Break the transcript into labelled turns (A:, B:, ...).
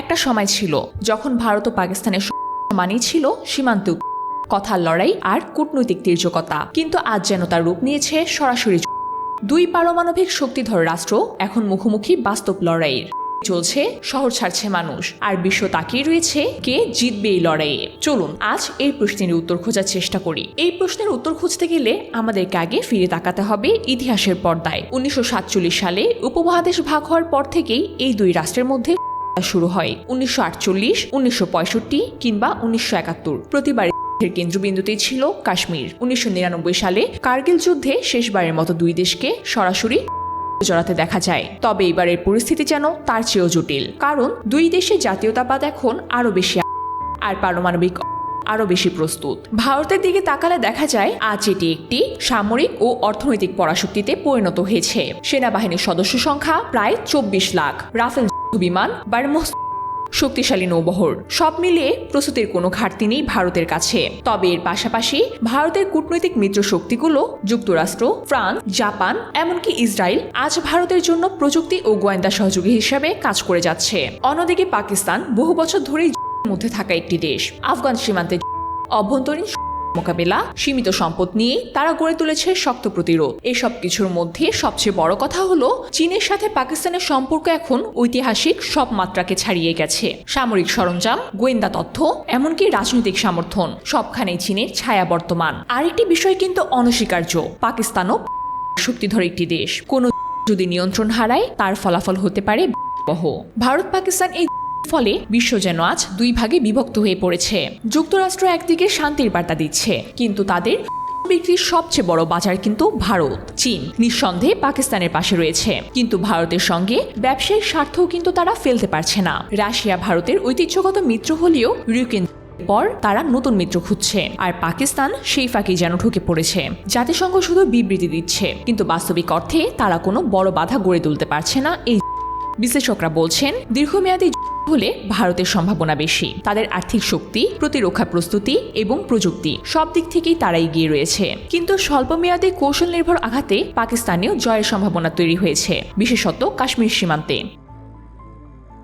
A: একটা সময় ছিল যখন ভারত ও পাকিস্তানের সমানই ছিল সীমান্ত কথার লড়াই আর কূটনৈতিক তীর্যকতা। কিন্তু আজ যেন তার রূপ নিয়েছে সরাসরি দুই পারমাণবিক শক্তিধর রাষ্ট্র, এখন মুখোমুখি বাস্তব লড়াইয়ের। চলছে, শহর ছাড়ছে মানুষ, আর বিশ্ব তাকিয়ে রয়েছে কে জিতবে এই লড়াইয়ে। চলুন, আজ এই প্রশ্নের উত্তর খোঁজার চেষ্টা করি। এই প্রশ্নের উত্তর খুঁজতে গেলে আমাদেরকে আগে ফিরে তাকাতে হবে ইতিহাসের পর্দায়। উনিশশো সাতচল্লিশ সালে উপমহাদেশ ভাগ হওয়ার পর থেকেই এই দুই রাষ্ট্রের মধ্যে শুরু হয়। উনিশশো আটচল্লিশ, উনিশশো পঁয়ষট্টি কিংবা উনিশশো একাত্তর। প্রতিবার এর কেন্দ্রবিন্দুতেই ছিল কাশ্মীর। উনিশশো নিরানব্বই সালে কার্গিল যুদ্ধে শেষবারের মতো দুই দেশকে সরাসরি জড়াতে দেখা যায়। তবে এবারের পরিস্থিতি যেন তার চেয়েও জটিল। কারণ দুই দেশের জাতীয়তাবাদ এখন আরও বেশি আর পারমাণবিক আরও বেশি প্রস্তুত। ভারতের দিকে তাকালে দেখা যায়, আজ এটি একটি সামরিক ও অর্থনৈতিক পরাশক্তিতে পরিণত হয়েছে। সেনাবাহিনীর সদস্য সংখ্যা প্রায় চব্বিশ লাখ। রাফেল বিমান বার্মোস শক্তিশালী নৌবহর। সব মিলিয়ে প্রস্তুতির কোনো ঘাটতি নেই ভারতের কাছে। তবে এর পাশাপাশি ভারতের কূটনৈতিক মিত্র শক্তিগুলো যুক্তরাষ্ট্র, ফ্রান্স, জাপান, এমনকি ইসরায়েল আজ ভারতের জন্য প্রযুক্তি ও গোয়েন্দা সহযোগী হিসাবে কাজ করে যাচ্ছে। অন্যদিকে পাকিস্তান বহু বছর ধরেই মধ্যে থাকা একটি দেশ। আফগান সীমান্তে অভ্যন্তরীণ মোকাবেলা সীমিত সম্পদ নিয়ে তারা গড়ে তুলেছে শক্ত প্রতিরোধ। এসব কিছুর মধ্যে সবচেয়ে বড় কথা হলো, চীনের সাথে পাকিস্তানের সম্পর্ক এখন ঐতিহাসিক সব মাত্রাকে ছাড়িয়ে গেছে। সামরিক সরঞ্জাম, গোয়েন্দা তথ্য, এমনকি রাজনৈতিক সমর্থন সবখানেই চীনের ছায়া বর্তমান। আরেকটি বিষয় কিন্তু অনস্বীকার্য, পাকিস্তানও শক্তিধর একটি দেশ। কোনো যদি নিয়ন্ত্রণ হারায়, তার ফলাফল হতে পারে ভারত পাকিস্তান এই ফলে বিশ্ব যেন আজ দুই ভাগে বিভক্ত হয়ে পড়েছে। যুক্তরাষ্ট্র একদিকে শান্তির বার্তা দিচ্ছে, কিন্তু তাদের বিক্রির সবচেয়ে বড় বাজার কিন্তু ভারত, চীন। নিঃসন্দেহে পাকিস্তানের পাশে রয়েছে। কিন্তু ভারতের সঙ্গে ব্যবসায়িক স্বার্থও কিন্তু তারা ফেলতে পারছে না। রাশিয়া ভারতের ঐতিহ্যগত মিত্র হলেও ইউক্রেন পর তারা নতুন মিত্র খুঁজছে। আর পাকিস্তান সেই ফাঁকি যেন ঢুকে পড়েছে। জাতিসংঘ শুধু বিবৃতি দিচ্ছে, কিন্তু বাস্তবিক অর্থে তারা কোনো বড় বাধা গড়ে তুলতে পারছে না। এই বিশ্লেষকরা বলছেন, দীর্ঘমেয়াদী হলে ভারতের সম্ভাবনা বেশি। তাদের আর্থিক শক্তি, প্রতিরক্ষা প্রস্তুতি এবং প্রযুক্তি সব দিক থেকেই তারা এগিয়ে রয়েছে। কিন্তু স্বল্পমেয়াদী কৌশল নির্ভর আঘাতে পাকিস্তানেও জয়ের সম্ভাবনা তৈরি হয়েছে, বিশেষত কাশ্মীর সীমান্তে।